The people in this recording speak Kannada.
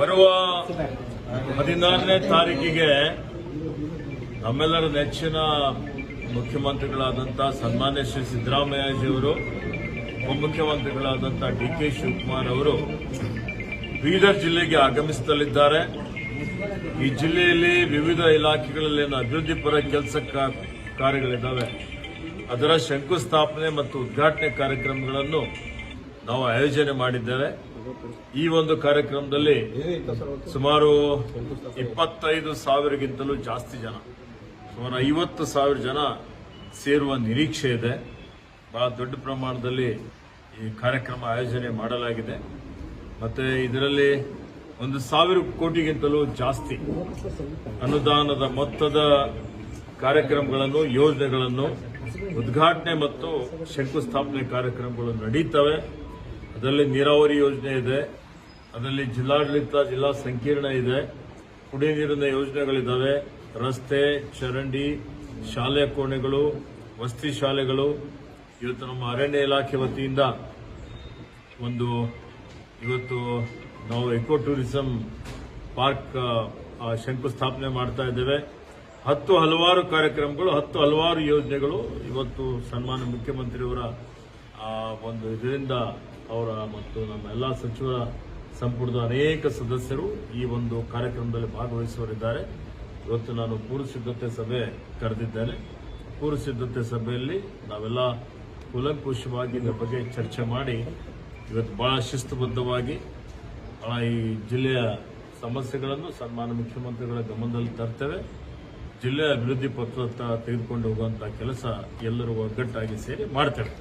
ಬರುವ ಹದಿನಾರನೇ ತಾರೀಕಿಗೆ ನಮ್ಮೆಲ್ಲರ ನೆಚ್ಚಿನ ಮುಖ್ಯಮಂತ್ರಿಗಳಾದಂಥ ಸನ್ಮಾನ್ಯ ಶ್ರೀ ಸಿದ್ದರಾಮಯ್ಯಜಿಯವರು, ಉಪಮುಖ್ಯಮಂತ್ರಿಗಳಾದಂಥ ಡಿ ಕೆ ಶಿವಕುಮಾರ್ ಅವರು ಬೀದರ್ ಜಿಲ್ಲೆಗೆ ಆಗಮಿಸುತ್ತಲಿದ್ದಾರೆ ಈ ಜಿಲ್ಲೆಯಲ್ಲಿ ವಿವಿಧ ಇಲಾಖೆಗಳಲ್ಲಿ ಏನು ಅಭಿವೃದ್ಧಿ ಪರ ಕೆಲಸ ಕಾರ್ಯಗಳಿದ್ದಾವೆ. ಅದರ ಶಂಕುಸ್ಥಾಪನೆ ಮತ್ತು ಉದ್ಘಾಟನೆ ಕಾರ್ಯಕ್ರಮಗಳನ್ನು ನಾವು ಆಯೋಜನೆ ಮಾಡಿದ್ದೇವೆ. ಈ ಒಂದು ಕಾರ್ಯಕ್ರಮದಲ್ಲಿ ಸುಮಾರು ಇಪ್ಪತ್ತೈದು ಸಾವಿರಗಿಂತಲೂ ಜಾಸ್ತಿ ಜನ, ಸುಮಾರು ಐವತ್ತು ಸಾವಿರ ಜನ ಸೇರುವ ನಿರೀಕ್ಷೆ ಇದೆ. ಬಹಳ ದೊಡ್ಡ ಪ್ರಮಾಣದಲ್ಲಿ ಈ ಕಾರ್ಯಕ್ರಮ ಆಯೋಜನೆ ಮಾಡಲಾಗಿದೆ. ಮತ್ತೆ ಇದರಲ್ಲಿ ಒಂದು ಸಾವಿರ ಕೋಟಿಗಿಂತಲೂ ಜಾಸ್ತಿ ಅನುದಾನದ ಮೊತ್ತದ ಕಾರ್ಯಕ್ರಮಗಳನ್ನು, ಯೋಜನೆಗಳನ್ನು ಉದ್ಘಾಟನೆ ಮತ್ತು ಶಂಕುಸ್ಥಾಪನೆ ಕಾರ್ಯಕ್ರಮಗಳು ನಡೀತವೆ. ಅದರಲ್ಲಿ ನೀರಾವರಿ ಯೋಜನೆ ಇದೆ. ಅದರಲ್ಲಿ ಜಿಲ್ಲಾಡಳಿತ, ಜಿಲ್ಲಾ ಸಂಕೀರ್ಣ ಇದೆ. ಕುಡಿಯ ನೀರಿನ ಯೋಜನೆಗಳಿದ್ದಾವೆ ರಸ್ತೆ, ಚರಂಡಿ, ಶಾಲೆ ಕೋಣೆಗಳು, ವಸತಿ ಶಾಲೆಗಳು. ಇವತ್ತು ನಮ್ಮ ಅರಣ್ಯ ಇಲಾಖೆ ವತಿಯಿಂದ ಒಂದು ಇವತ್ತು ನಾವು ಎಕೋ ಟೂರಿಸಂ ಪಾರ್ಕ್ ಶಂಕುಸ್ಥಾಪನೆ ಮಾಡ್ತಾ ಇದ್ದೇವೆ. ಹತ್ತು ಹಲವಾರು ಕಾರ್ಯಕ್ರಮಗಳು, ಹತ್ತು ಹಲವಾರು ಯೋಜನೆಗಳು ಇವತ್ತು ಸನ್ಮಾನ್ಯ ಮುಖ್ಯಮಂತ್ರಿಯವರ ಒಂದು ಇದರಿಂದ ಅವರ ಮತ್ತು ನಮ್ಮ ಎಲ್ಲ ಸಚಿವರ ಸಂಪುಟದ ಅನೇಕ ಸದಸ್ಯರು ಈ ಒಂದು ಕಾರ್ಯಕ್ರಮದಲ್ಲಿ ಭಾಗವಹಿಸುವರಿದ್ದಾರೆ ಇವತ್ತು ನಾನು ಪೂರ್ವ ಸಿದ್ಧತೆ ಸಭೆ ಕರೆದಿದ್ದೇನೆ. ಪೂರ್ವ ಸಿದ್ಧತೆ ಸಭೆಯಲ್ಲಿ ನಾವೆಲ್ಲ ಕುಲಂಕುಷವಾಗಿ ಇದರ ಬಗ್ಗೆ ಚರ್ಚೆ ಮಾಡಿ ಇವತ್ತು ಬಹಳ ಶಿಸ್ತುಬದ್ಧವಾಗಿ ಈ ಜಿಲ್ಲೆಯ ಸಮಸ್ಯೆಗಳನ್ನು ಸನ್ಮಾನ್ಯ ಮುಖ್ಯಮಂತ್ರಿಗಳ ಗಮನದಲ್ಲಿ ತರ್ತೇವೆ. ಜಿಲ್ಲೆಯ ಅಭಿವೃದ್ಧಿ ಪತ್ರ ತೆಗೆದುಕೊಂಡು ಹೋಗುವಂತಹ ಕೆಲಸ ಎಲ್ಲರೂ ಒಗ್ಗಟ್ಟಾಗಿ ಸೇರಿ ಮಾಡ್ತೇವೆ.